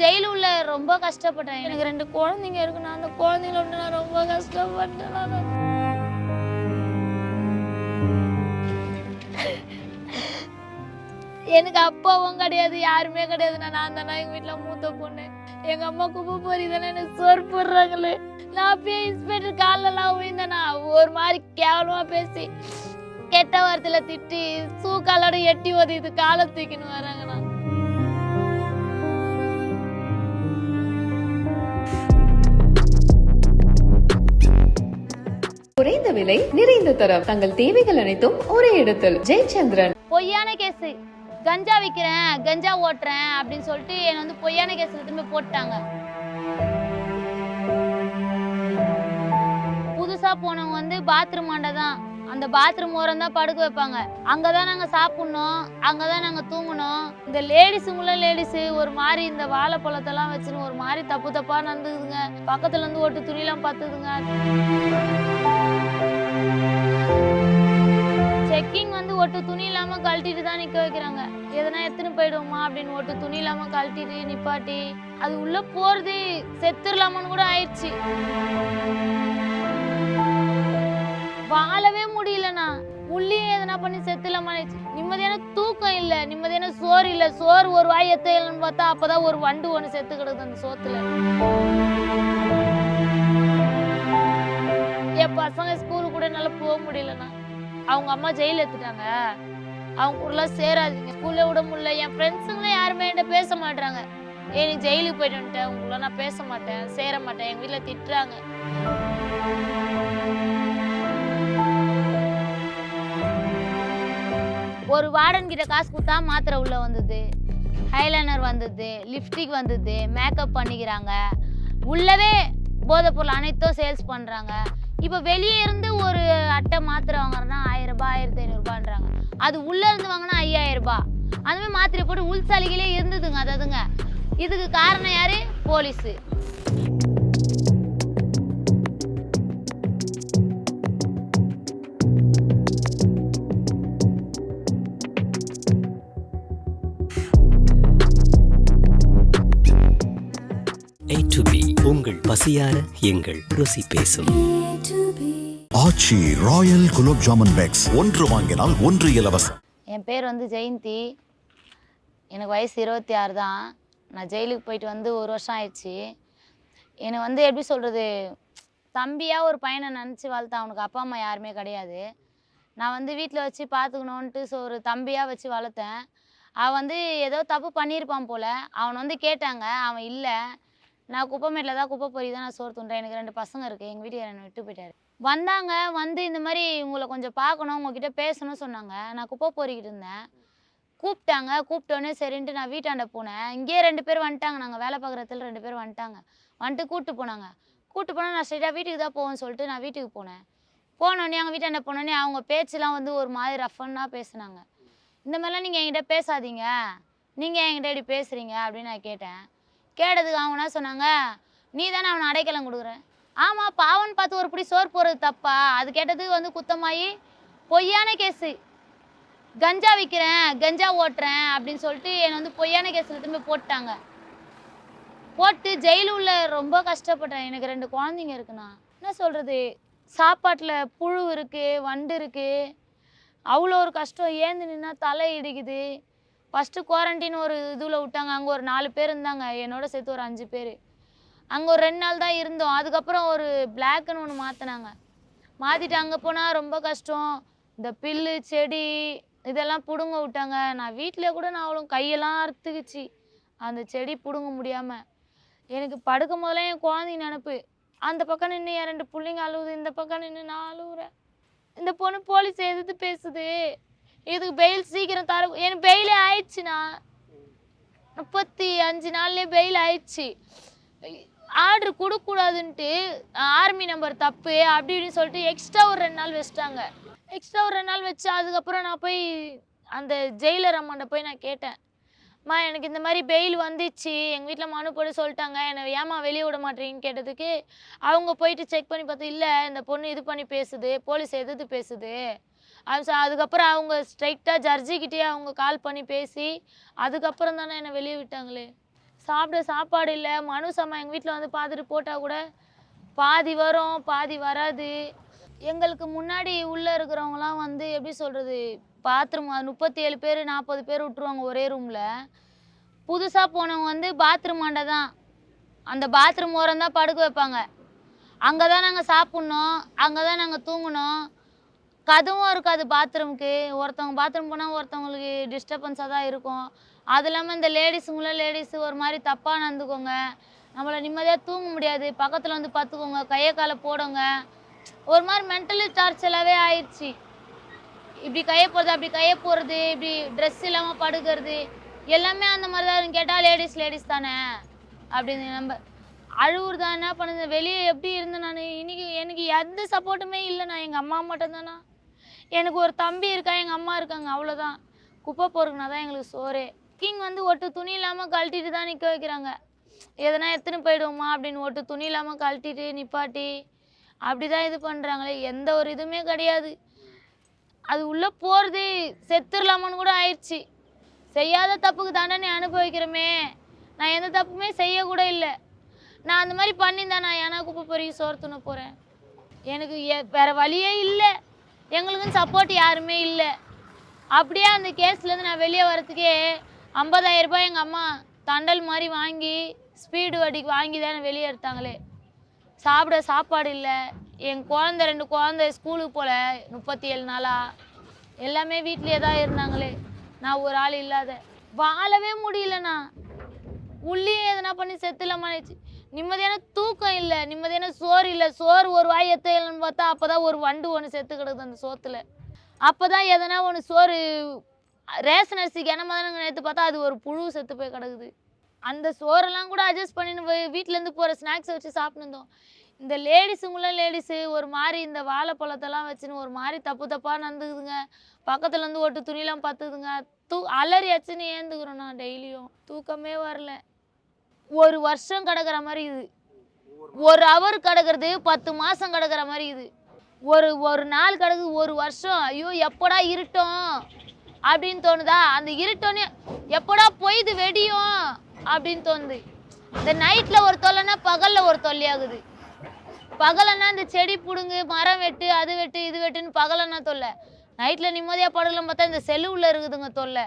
ஜெயில உள்ள ரொம்ப கஷ்டப்பட்டேன். எனக்கு ரெண்டு குழந்தைங்க இருக்கு. நான் அந்த குழந்தைங்கள விட்டு நான் ரொம்ப கஷ்டப்பட்டேன் நான். எனக்கு அப்பாவும் கிடையாது யாருமே கிடையாது. நான் நான் தானே எங்க வீட்டுல மூத்த பொண்ணு. எங்க அம்மா குப்பை போறீதானே எனக்கு சோறு போடுறாங்களே. நான் அப்பயே இன்ஸ்பெக்டர் காலெல்லாம் விழுந்தேனா ஒரு மாதிரி கேவலமா பேசி கெட்ட வார்த்தையில திட்டி சூக்காலோட எட்டி ஒதிது காலை தூக்கின்னு வராங்கண்ணா. குறைந்த விலை நிறைந்த தரம். தங்கள் தேவைகள் அனைத்தும் ஒரே இடத்தில். ஜெயச்சந்திரன். பொய்யான கேஸ். கஞ்சா விற்கிறேன் கஞ்சா ஓட்டுறேன் அப்படின்னு சொல்லிட்டு என்னை வந்து பொய்யான கேஸ் திரும்பி போட்டாங்க புதுசா போனவங்க வந்து பாத்ரூம் ஆண்ட தான் அந்த பாத்ரூம் ஓரம் தான் படுக்க வைப்பாங்க. அங்கதான் நாங்க சாப்பிடணும் அங்கதான் நாங்க தூங்கணும். இந்த லேடிஸுங்குள்ள லேடிஸ் ஒரு மாதிரி இந்த வாழைப்பழத்தெல்லாம் வச்சுன்னு ஒரு மாதிரி தப்பு தப்பா நடந்துக்குதுங்க. பக்கத்துல இருந்து ஓட்டு துணியெல்லாம் பார்த்துதுங்க செக்கிங் வந்து ஒட்டு துணி இல்லாம கழட்டிட்டு தான் நிக்க வைக்கிறாங்க. எதனா எடுத்துன்னு போயிடுவோமா அப்படின்னு ஒட்டு துணி இல்லாம கழட்டிட்டு நிப்பாட்டி அது உள்ள போறது செத்துடலாமான்னு கூட ஆயிடுச்சு. வாழவே உள்ளே எதனா பண்ணி செத்துலாமா நிம்மதியான தூக்கம் இல்ல நிம்மதியான சோறு இல்ல. சோறு ஒரு வாய் எத்தையலன்னு பார்த்தா அப்பதான் ஒரு வண்டு ஒன்று செத்து கிடக்குது அந்த சோத்துல. என் பசங்க ஸ்கூலுக்கு கூட என்னால் போக முடியலண்ணா. அவங்க அம்மா ஜெயில எடுத்துட்டாங்க அவங்க கூடலாம் சேராதீங்க. ஸ்கூல்ல விட முடியல. என் ஃப்ரெண்ட்ஸுங்களும் யாருமே என்கிட்ட பேச மாட்டாங்க ஏ நீ ஜெயிலுக்கு போயிட்டு வந்துட்டேன் உங்கள நான் பேச மாட்டேன் சேர மாட்டேன். எங்கள் வீட்டில் திட்டுறாங்க. ஒரு வார்டன் கிட்ட காசு கொடுத்தா மாத்திரை உள்ள வந்தது. ஹைலைனர் வந்தது லிப்ஸ்டிக் வந்தது மேக்கப் பண்ணிக்கிறாங்க. உள்ளவே போதைப்பொருள் அனைத்தும் சேல்ஸ் பண்ணுறாங்க இப்போ வெளியே இருந்து ஒரு அட்டை மாத்திரை வாங்குறோன்னா ஆயிரம் ரூபாய் ஆயிரத்தி ஐநூறுபான்றாங்க அது உள்ளே இருந்து வாங்கினா ஐயாயிரம் ரூபாய். அந்த மாதிரி மாத்திரை போட்டு உள் சலுகையிலே இருந்ததுங்க அதாவதுங்க இதுக்கு காரணம் யாரு? போலீஸு. A to B. உங்கள் பசியார எங்கள் ருசி பேசும். Aachi royal gulab jamun packs. ஒன்று வாங்கினால் ஒன்று இலவசம். என் பேர் வந்து ஜெயந்தி. எனக்கு வயசு இருபத்தி ஆறு தான். நான் ஜெயிலுக்கு போயிட்டு வந்து ஒரு வருஷம் ஆயிடுச்சு. என்னை வந்து எப்படி சொல்கிறது தம்பியாக ஒரு பையனை நினச்சி வளர்த்தேன் அவனுக்கு அப்பா அம்மா யாருமே கிடையாது. நான் வந்து வீட்டில் வச்சு பார்த்துக்கணுன்ட்டு ஸோ ஒரு தம்பியாக வச்சு வளர்த்தேன். அவன் வந்து ஏதோ தப்பு பண்ணியிருப்பான் போல். அவனை வந்து கேட்டாங்க அவன் இல்லை. நான் குப்பைமேட்டில் தான் குப்பை பொறி தான் நான் சோறு துண்டுறேன். எனக்கு ரெண்டு பசங்க இருக்குது எங்கள் வீட்டுக்கு என்னை விட்டு போயிட்டாரு. வந்தாங்க வந்து இந்த மாதிரி உங்களை கொஞ்சம் பார்க்கணும் உங்ககிட்ட பேசணும்னு சொன்னாங்க. நான் குப்பை பொறிக்கிட்டு இருந்தேன். கூப்பிட்டாங்க. கூப்பிட்டோன்னே சரின்ட்டு நான் வீட்டாண்ட போனேன். இங்கேயே ரெண்டு பேர் வந்துட்டாங்க. நாங்கள் வேலை பார்க்குற இடத்துல ரெண்டு பேர் வந்துட்டாங்க. வந்துட்டு கூப்பிட்டு போனாங்க. கூப்பிட்டு போனால் நான் ஸ்ட்ரெயிட்டாக வீட்டுக்கு தான் போவேன்னு சொல்லிட்டு நான் வீட்டுக்கு போனேன். போனோடனே அவங்க வீட்டாண்ட போனோடனே அவங்க பேச்செலாம் வந்து ஒரு மாதிரி ரஃபன்னாக பேசுனாங்க. இந்த மாதிரிலாம் நீங்கள் என்கிட்ட பேசாதீங்க. நீங்கள் என்கிட்ட இப்படி பேசுகிறீங்க அப்படின்னு நான் கேட்டேன். கேட்டதுக்கு அவங்க என்ன சொன்னாங்க? நீ தானே அவனை அடைக்கலம் கொடுக்குற. ஆமாம் பாவன் பார்த்து ஒரு பிடி சோறு போடுறது தப்பா? அது கேட்டதுக்கு வந்து குத்தமாயி பொய்யான கேஸு. கஞ்சா விற்கிறேன் கஞ்சா ஓட்டுறேன் அப்படின்னு சொல்லிட்டு என்னை வந்து பொய்யான கேஸில் திரும்ப போட்டாங்க போட்டு ஜெயிலு உள்ள ரொம்ப கஷ்டப்பட்டேன். எனக்கு ரெண்டு குழந்தைங்க இருக்குண்ணா. என்ன சொல்கிறது சாப்பாட்டில் புழு இருக்குது வண்டு இருக்குது அவ்வளோ ஒரு கஷ்டம். ஏந்து நின்னா தலை இடிக்குது. ஃபஸ்ட்டு குவாரண்டைன் ஒரு இதில் விட்டாங்க. அங்கே ஒரு நாலு பேர் இருந்தாங்க. என்னோட சேர்த்து ஒரு அஞ்சு பேர். அங்கே ஒரு ரெண்டு நாள் தான் இருந்தோம். அதுக்கப்புறம் ஒரு பிளாக்னு ஒன்று மாற்றினாங்க மாற்றிட்டு அங்கே போனால் ரொம்ப கஷ்டம். இந்த பில்லு செடி இதெல்லாம் பிடுங்க விட்டாங்க. நான் வீட்டிலே கூட நான் அவ்வளோ கையெல்லாம் அறுத்துக்குச்சு. அந்த செடி பிடுங்க முடியாமல் எனக்கு படுக்கும் போதெல்லாம் என் குழந்தைங்க நினப்பு. அந்த பக்கம் நின்று என் ரெண்டு பிள்ளைங்க அழுவுது? இந்த பக்கம் நின்று நான் அழுவுறேன். இந்த பொண்ணு போலீஸ் எதிர்த்து பேசுது. இதுக்கு பெயில் சீக்கிரம் தர எனக்கு பெயிலே ஆயிடுச்சுண்ணா முப்பத்தி அஞ்சு நாள்லயே பெயில் ஆயிடுச்சு. ஆர்டர் கொடுக்கக்கூடாதுன்ட்டு ஆர்மி நம்பர் தப்பு அப்படி இப்படின்னு சொல்லிட்டு எக்ஸ்ட்ரா ஒரு ரெண்டு நாள் வச்சிட்டாங்க. எக்ஸ்ட்ரா ஒரு ரெண்டு நாள் வச்சு அதுக்கப்புறம் நான் போய் அந்த ஜெயிலர் அம்மாண்ட போய் நான் கேட்டேன். அம்மா எனக்கு இந்த மாதிரி பெயில் வந்துச்சு. எங்கள் வீட்டில் மனு போட்டு சொல்லிட்டாங்க. என்னை ஏமா வெளியே விட மாட்டீங்கன்னு கேட்டதுக்கு அவங்க போயிட்டு செக் பண்ணி பார்த்து இல்லை இந்த பொண்ணு இது பண்ணி பேசுது போலீஸ் எதிர்த்து பேசுது? அதுக்கப்புறம் அவங்க ஸ்ட்ரைட்டாக ஜட்ஜிக்கிட்டே அவங்க கால் பண்ணி பேசி அதுக்கப்புறம் தானே என்னை வெளியே விட்டாங்களே. சாப்பிட சாப்பாடு இல்லை. மனு சம்மா எங்கள் வீட்டில் வந்து பார்த்துட்டு போட்டால் கூட பாதி வரும் பாதி வராது. எங்களுக்கு முன்னாடி உள்ளே இருக்கிறவங்களாம் வந்து எப்படி சொல்கிறது பாத்ரூம் முப்பத்தி ஏழு பேர் நாற்பது பேர் விட்ருவாங்க ஒரே ரூமில் புதுசாக போனவங்க வந்து பாத்ரூம் ஆண்ட தான். அந்த பாத்ரூம் ஓரம் தான் படுக்க வைப்பாங்க. அங்கே தான் நாங்கள் சாப்பிட்ணும் அங்கே தான் நாங்கள் தூங்கணும். கதவும் இருக்காது பாத்ரூம்க்கு. ஒருத்தவங்க பாத்ரூம் போனால் ஒருத்தவங்களுக்கு டிஸ்டர்பன்ஸாக தான் இருக்கும். அது இல்லாமல் இந்த லேடிஸுங்களும் லேடிஸு ஒரு மாதிரி தப்பாக நடந்துக்கோங்க. நம்மளை நிம்மதியாக தூங்க முடியாது. பக்கத்தில் வந்து பார்த்துக்கோங்க கையை காலை போடுங்க. ஒரு மாதிரி மென்டலி டார்ச்சலாகவே ஆயிடுச்சு இப்படி கையை போடுறது அப்படி கையை போடுறது இப்படி ட்ரெஸ் இல்லாமல் படுக்கிறது எல்லாமே அந்த மாதிரி தான் கேட்டால் லேடிஸ் லேடிஸ் தானே? அப்படின்னு நம்ம அழுவுறதா என்ன பண்ணுது? வெளியே எப்படி இருந்தேன் நான்? இன்னைக்கு எனக்கு எந்த சப்போர்ட்டுமே இல்லைண்ணா எங்கள் அம்மா மட்டும்தானா? எனக்கு ஒரு தம்பி இருக்கா எங்கள் அம்மா இருக்காங்க அவ்வளோதான் குப்பை பொறுக்குனா தான் எங்களுக்கு சோறே. கிங் வந்து ஒட்டு துணி இல்லாமல் கழட்டிட்டு தான் நிற்க வைக்கிறாங்க. எதனா எடுத்துன்னு போயிடுவோமா அப்படின்னு ஒட்டு துணி இல்லாமல் கழட்டிட்டு நிப்பாட்டி அப்படி தான் இது பண்ணுறாங்களே எந்த ஒரு இதுவுமே கிடையாது. அது உள்ளே போகிறது செத்துடலாமான்னு கூட ஆயிடுச்சு. செய்யாத தப்புக்கு தண்டனை அனுபவிக்கிறோமே. நான் எந்த தப்புமே செய்யக்கூட இல்லை. நான் அந்த மாதிரி பண்ணியிருந்தேன் நான் ஏன்னா குப்பை பொறுக்கி சோறு துண்ண போகிறேன் எனக்கு வேறு வழியே இல்லை. எங்களுக்குன்னு சப்போர்ட் யாருமே இல்லை. அப்படியே அந்த கேஸ்லேருந்து நான் வெளியே வரத்துக்கே 50000 ரூபாய் எங்கள் அம்மா தண்டல் மாதிரி வாங்கி ஸ்பீடு வட்டிக்கு வாங்கி தான் வெளியே எடுத்தாங்களே. சாப்பிட சாப்பாடு இல்லை. என் குழந்த ரெண்டு குழந்தை ஸ்கூலுக்கு போகல முப்பத்தி ஏழு நாளாக எல்லாமே வீட்லேயே தான் இருந்தாங்களே. நான் ஒரு ஆள் இல்லாத. வாழவே முடியலண்ணா. உள்ளே எதனா பண்ணி செத்துலாமாச்சு நிம்மதியான தூக்கம் இல்லை நிம்மதியான சோறு இல்லை. சோறு ஒரு வாய் எத்தையிலன்னு பார்த்தா அப்போ தான் ஒரு வண்டு ஒன்று செத்து கிடக்குது அந்த சோத்தில். அப்போ தான் எதனா ஒன்று சோறு ரேஷன் அரிசி என்ன மாதிரி நேற்று பார்த்தா அது ஒரு புழு செத்து போய் கிடக்குது. அந்த சோறெல்லாம் கூட அட்ஜஸ்ட் பண்ணின்னு வீட்டிலேருந்து போகிற ஸ்நாக்ஸை வச்சு சாப்பிட்டுருந்தோம். இந்த லேடிஸுங்களும் லேடிஸு ஒரு மாதிரி இந்த வாழைப்பழத்தெல்லாம் வச்சுன்னு ஒரு மாதிரி தப்பு தப்பாக நடந்துக்குதுங்க. பக்கத்துலேருந்து ஒட்டு துணியெல்லாம் பார்த்துதுங்க தூ அலறி அச்சுன்னு ஏந்துக்கிறோம் நான் டெய்லியும். தூக்கமே வரல. ஒரு வருஷம் கிடக்கிற மாதிரி இது. ஒரு ஹவர் கிடக்கிறது பத்து மாதம் கிடக்கிற மாதிரி இது. ஒரு ஒரு நாள் கிடக்குது ஒரு வருஷம். ஐயோ எப்படா இருட்டும்? அப்படின்னு தோணுதா? அந்த இருட்டோன்னே எப்படா பொய்து வெடியும்? அப்படின்னு தோணுது. இந்த நைட்டில் ஒரு தொல்லைன்னா பகலில் ஒரு தொல்லையாகுது. பகலன்னா இந்த செடி பிடுங்கு மரம் வெட்டு அது வெட்டு இது வெட்டுன்னு பகலன்னா தொல்லை. நைட்டில் நிம்மதியாக படலாம் பார்த்தா இந்த செல்லுள்ள இருக்குதுங்க தொல்லை.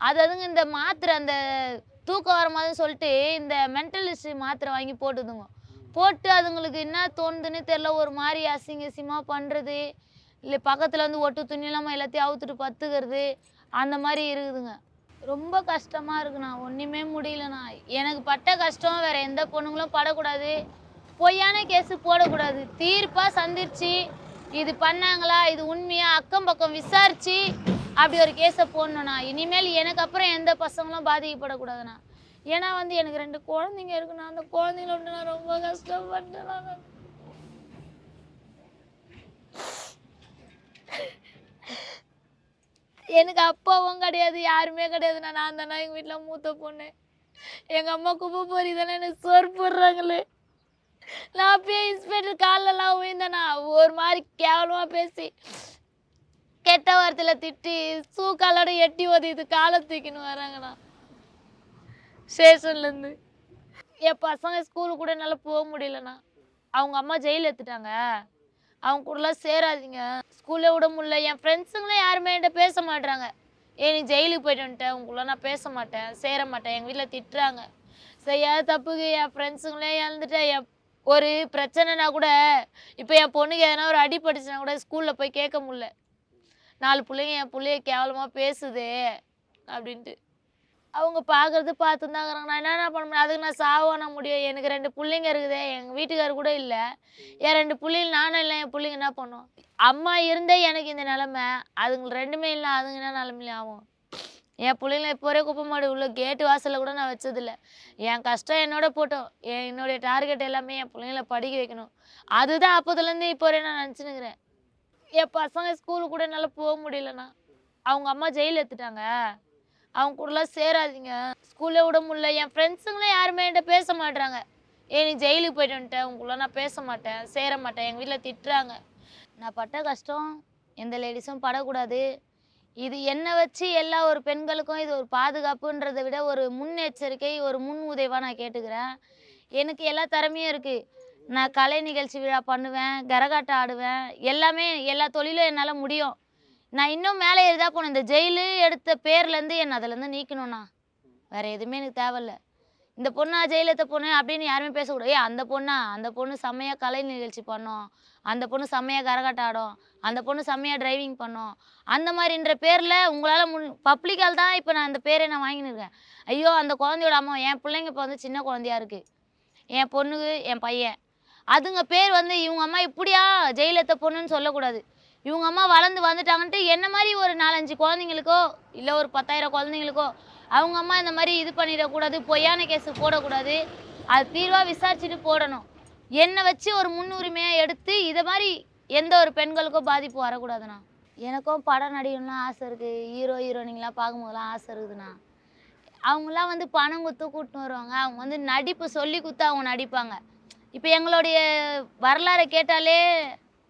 அது அதுங்க இந்த மாத்திரை அந்த தூக்கம் வர மாதிரி சொல்லிட்டு இந்த மென்டலிஸ்ட் மாத்திரை வாங்கி போட்டுதுங்க. போட்டு அதுங்களுக்கு என்ன தோணுதுன்னு தெரில ஒரு மாதிரி அசிங்க அசிங்கமாக பண்ணுறது இல்லை பக்கத்தில் வந்து ஒட்டு துணி இல்லாமல் எல்லாத்தையும் அவுத்துட்டு பத்துக்கிறது. அந்த மாதிரி இருக்குதுங்க. ரொம்ப கஷ்டமாக இருக்குண்ணா. ஒன்றுமே முடியலண்ணா. எனக்கு பட்ட கஷ்டம் வேறு எந்த பொண்ணுங்களும் படக்கூடாது. பொய்யான கேஸு போடக்கூடாது. தீர்ப்பாக சந்திச்சு இது பண்ணாங்களா இது உண்மையா அக்கம் பக்கம் விசாரிச்சு அப்படி ஒரு கேஸை போடணுண்ணா இனிமேல் எனக்கு அப்புறம் எந்த பசங்களும் பாதிக்கப்படக்கூடாதுண்ணா. ஏன்னா வந்து எனக்கு ரெண்டு குழந்தைங்க இருக்குண்ணா அந்த குழந்தைங்கள விட்டு நான் ரொம்ப கஷ்டப்பட்டேன் நான். எனக்கு அப்பாவும் கிடையாது யாருமே கிடையாதுண்ணா. நான் தானே எங்கள் வீட்டில் மூத்த பொண்ணு. எங்கள் அம்மா குப்பை போறி தானே எனக்கு சோறு போடுறாங்களே நான் அப்பயே இன்ஸ்பெக்டர் காலெல்லாம் விழுந்தேண்ணா ஒரு மாதிரி கேவலமாக பேசி கெட்ட வார்த்தையில் திட்டி சூக்காலோட எட்டி ஒதிது காலை தூக்கின்னு வராங்கண்ணா ஸ்டேஷன்லேருந்து என் பசங்க ஸ்கூலுக்கு கூட என்னால் போக முடியலண்ணா. அவங்க அம்மா ஜெயில் எடுத்துட்டாங்க அவங்க கூடலாம் சேராதீங்க. ஸ்கூலே விட முடியல. என் ஃப்ரெண்ட்ஸுங்களும் யாருமே என்கிட்ட பேச மாட்டுறாங்க ஏ நீ ஜெயிலுக்கு போயிட்டு வந்துட்டேன் கூடலாம் நான் பேச மாட்டேன். சேர மாட்டேன். எங்கள் வீட்டில் திட்டுறாங்க. செய்யாத தப்புக்கு? என் ஃப்ரெண்ட்ஸுங்களே இழந்துட்டேன் என் ஒரு பிரச்சனைனா கூட இப்போ என் பொண்ணுக்கு எதனா ஒரு அடி கூட ஸ்கூலில் போய் கேட்க முடியல. நாலு பிள்ளைங்க என் பிள்ளைய கேவலமாக பேசுதே அப்படின்ட்டு. அவங்க பார்க்கறது பார்த்து நான் என்னென்ன பண்ண முடியும்? அதுக்கு நான் சாவான முடியும். எனக்கு ரெண்டு பிள்ளைங்க இருக்குதே. எங்கள் வீட்டுக்காரர் கூட இல்லை. என் ரெண்டு பிள்ளைங்க நானும் இல்லை. என் பிள்ளைங்க என்ன பண்ணும்? அம்மா இருந்தே எனக்கு இந்த நிலமை. அதுங்க ரெண்டுமே இல்லை. அதுங்க என்ன நிலமையில ஆகும்? என் பிள்ளைங்கள இப்போ குப்பை மாடு உள்ள கேட்டு வாசலில் கூட நான் வச்சதில்ல. என் கஷ்டம் என்னோட போட்டோம். என் என்னுடைய டார்கெட் எல்லாமே என் பிள்ளைங்கள படிக்க வைக்கணும். அதுதான் அப்போதுலேருந்து இப்போ வரையும் நான் நினச்சினுக்கிறேன் என் பசங்க ஸ்கூலுக்கு கூட என்னால் போக முடியலண்ணா. அவங்க அம்மா ஜெயில் எடுத்துட்டாங்க அவங்க கூடலாம் சேராதீங்க. ஸ்கூல்ல விட முடியல. என் ஃப்ரெண்ட்ஸுங்களும் யாருமே என்கிட்ட பேச மாட்டுறாங்க ஏ நீ ஜெயிலுக்கு போயிட்டு வந்துட்டேன் உங்கள நான் பேச மாட்டேன். சேர மாட்டேன். எங்கள் வீட்டில் திட்டுறாங்க. நான் பட்ட கஷ்டம். எந்த லேடிஸும் படக்கூடாது. இது என்னை வச்சு எல்லா ஒரு பெண்களுக்கும் இது ஒரு பாதுகாப்புன்றதை விட ஒரு முன்னெச்சரிக்கை ஒரு முன் உதவியாக நான் கேட்டுக்கிறேன். எனக்கு எல்லா திறமையும் இருக்குது நான் கலை நிகழ்ச்சி விழா பண்ணுவேன் கரகாட்டம் ஆடுவேன் எல்லாமே எல்லா தொழிலும் என்னால் முடியும். நான் இன்னும் மேலே ஏறிதான் போனேன் இந்த ஜெயிலு எடுத்த பேர்லேருந்து என்னை அதுலேருந்து நீக்கணும்ண்ணா. வேறு எதுவுமே எனக்கு தேவையில்ல. இந்த பொண்ணா ஜெயிலத்த பொண்ணு அப்படின்னு யாருமே பேசக்கூடாது. ஏ அந்த பொண்ணா? அந்த பொண்ணு செம்மையாக கலை நிகழ்ச்சி பண்ணோம். அந்த பொண்ணு செம்மையாக கரகாட்டம் ஆடும். அந்த பொண்ணு செம்மையாக டிரைவிங் பண்ணோம். அந்த மாதிரின்ற பேரில் உங்களால் முன் பப்ளிக்கால் தான் இப்போ நான் அந்த பேரை நான் வாங்கின்னு இருக்கேன் ஐயோ அந்த குழந்தையோட அம்மா என் பிள்ளைங்க இப்போ வந்து சின்ன குழந்தையா இருக்குது என் பொண்ணுக்கு என் பையன். அதுங்க பேர் வந்து இவங்க அம்மா இப்படியா ஜெயிலத்தை பொண்ணுன்னு சொல்லக்கூடாது. இவங்க அம்மா வளர்ந்து வந்துட்டாங்கன்ட்டு என்ன மாதிரி ஒரு நாலஞ்சு குழந்தைங்களுக்கோ இல்லை ஒரு பத்தாயிரம் குழந்தைங்களுக்கோ அவங்க அம்மா இந்த மாதிரி இது பண்ணிடக்கூடாது பொய்யான கேஸு போடக்கூடாது அது தீர்வாக விசாரிச்சுட்டு போடணும். என்னை வச்சு ஒரு முன்னுரிமையாக எடுத்து இதை மாதிரி எந்த ஒரு பெண்களுக்கும் பாதிப்பு வரக்கூடாதுண்ணா. எனக்கும் படம் நடிகணும்லாம் ஆசை இருக்குது ஹீரோ ஹீரோனிங்லாம் பார்க்கும்போதெல்லாம் ஆசை இருக்குதுண்ணா. அவங்களாம் வந்து பணம் கொடுத்து கூட்டின்னு வருவாங்க. அவங்க வந்து நடிப்பு சொல்லி கொடுத்து அவங்க நடிப்பாங்க. இப்போ எங்களுடைய வரலாறை கேட்டாலே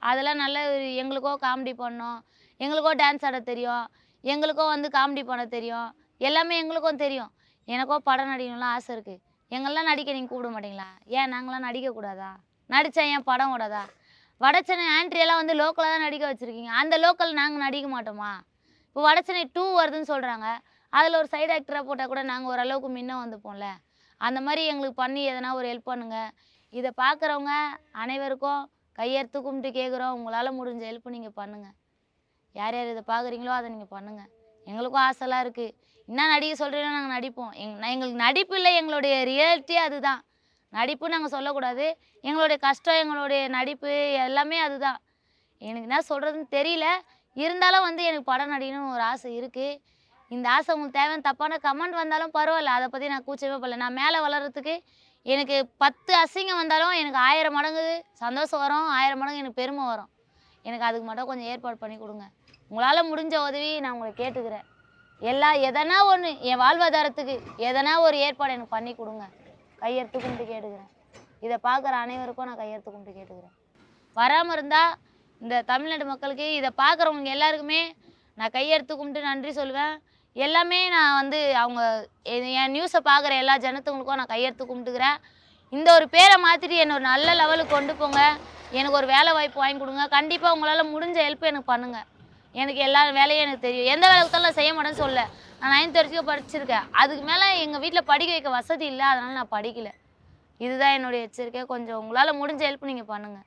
அதெல்லாம் நல்ல எங்களுக்கோ காமெடி பண்ணோம். எங்களுக்கோ டான்ஸ் ஆட தெரியும். எங்களுக்கோ வந்து காமெடி பண்ண தெரியும். எல்லாமே எங்களுக்கும் தெரியும். எனக்கோ படம் நடிக்கணும்லாம் ஆசை இருக்குது எங்கெல்லாம் நடிக்க நீங்கள் கூப்பிட மாட்டீங்களா? ஏன் நாங்களாம் நடிக்கக்கூடாதா நடித்தா ஏன் படம் ஓடாதா? வடச்சென்னை ஆண்ட்ரியெல்லாம் வந்து லோக்கலாக தான் நடிக்க வச்சுருக்கீங்க. அந்த லோக்கல் நாங்கள் நடிக்க மாட்டோமா? இப்போ வடச்சென்னை டூ வருதுன்னு சொல்கிறாங்க அதில் ஒரு சைடு ஆக்டராக போட்டால் கூட நாங்கள் ஓரளவுக்கு முன்ன வந்துப்போம்ல அந்த மாதிரி எங்களுக்கு பண்ணி எதனா ஒரு ஹெல்ப் பண்ணுங்கள் இதை பார்க்குறவங்க அனைவருக்கும் கையெடுத்து கும்பிட்டு கேட்குறோம் உங்களால் முடிஞ்ச ஹெல்ப் நீங்கள் பண்ணுங்கள் யார் யார் இதை பார்க்குறீங்களோ அதை நீங்கள் பண்ணுங்கள் எங்களுக்கும் ஆசைலாம் இருக்குது என்ன நடிக்க சொல்கிறீங்களோ நாங்கள் நடிப்போம். எங் நான் எங்களுக்கு நடிப்பு இல்லை எங்களுடைய ரியாலிட்டி அதுதான். நடிப்பு நாங்கள் சொல்லக்கூடாது. எங்களுடைய கஷ்டம் எங்களுடைய நடிப்பு எல்லாமே அதுதான். எனக்கு என்ன சொல்கிறதுன்னு தெரியல. இருந்தாலும் வந்து எனக்கு படம் நடிக்கணும்னு ஒரு ஆசை இருக்குது இந்த ஆசை உங்களுக்கு தேவையான தப்பான கமெண்ட் வந்தாலும் பரவாயில்ல. அதை பற்றி நான் கூச்சவே படல. நான் மேலே வளர்கிறதுக்கு எனக்கு பத்து அசிங்கம் வந்தாலும் எனக்கு ஆயிரம் மடங்கு சந்தோஷம் வரும் ஆயிரம் மடங்கு எனக்கு பெருமை வரும். எனக்கு அதுக்கு மட்டும் கொஞ்சம் ஏற்பாடு பண்ணி கொடுங்க. உங்களால் முடிஞ்ச உதவி நான் உங்களை கேட்டுக்கிறேன். எல்லா எதனா ஒன்று என் வாழ்வாதாரத்துக்கு எதனா ஒரு ஏற்பாடு எனக்கு பண்ணி கொடுங்க. கையெடுத்து கும்பிட்டு கேட்டுக்கிறேன். இதை பார்க்குற அனைவருக்கும் நான் கையெடுத்து கும்பிட்டு கேட்டுக்கிறேன். வராமல் இருந்தால் இந்த தமிழ்நாட்டு மக்களுக்கு இதை பார்க்குறவங்க எல்லாருக்குமே நான் கையெடுத்து கும்பிட்டு நன்றி சொல்லுவேன் எல்லாமே நான் வந்து அவங்க என் நியூஸை பார்க்குற எல்லா ஜனத்துங்களுக்கும் நான் கையெடுத்து கும்பிட்டுக்கிறேன். இந்த ஒரு பேரை மாற்றிட்டு என்னை ஒரு நல்ல லெவலுக்கு கொண்டு போங்க. எனக்கு ஒரு வேலை வாய்ப்பு வாங்கி கொடுங்க. கண்டிப்பாக உங்களால் முடிஞ்ச ஹெல்ப் எனக்கு பண்ணுங்கள் எனக்கு எல்லா வேலையும் எனக்கு தெரியும். எந்த வேலை நான் செய்ய மாட்டேன்னு சொல்ல. நான் நைன்த் வரைக்கும் படிச்சிருக்கேன். அதுக்கு மேலே எங்கள் வீட்டில் படிக்க வைக்க வசதி இல்லை. அதனால் நான் படிக்கல. இதுதான் என்னுடைய எச்சரிக்கை. கொஞ்சம் உங்களால் முடிஞ்ச ஹெல்ப் நீங்கள் பண்ணுங்கள்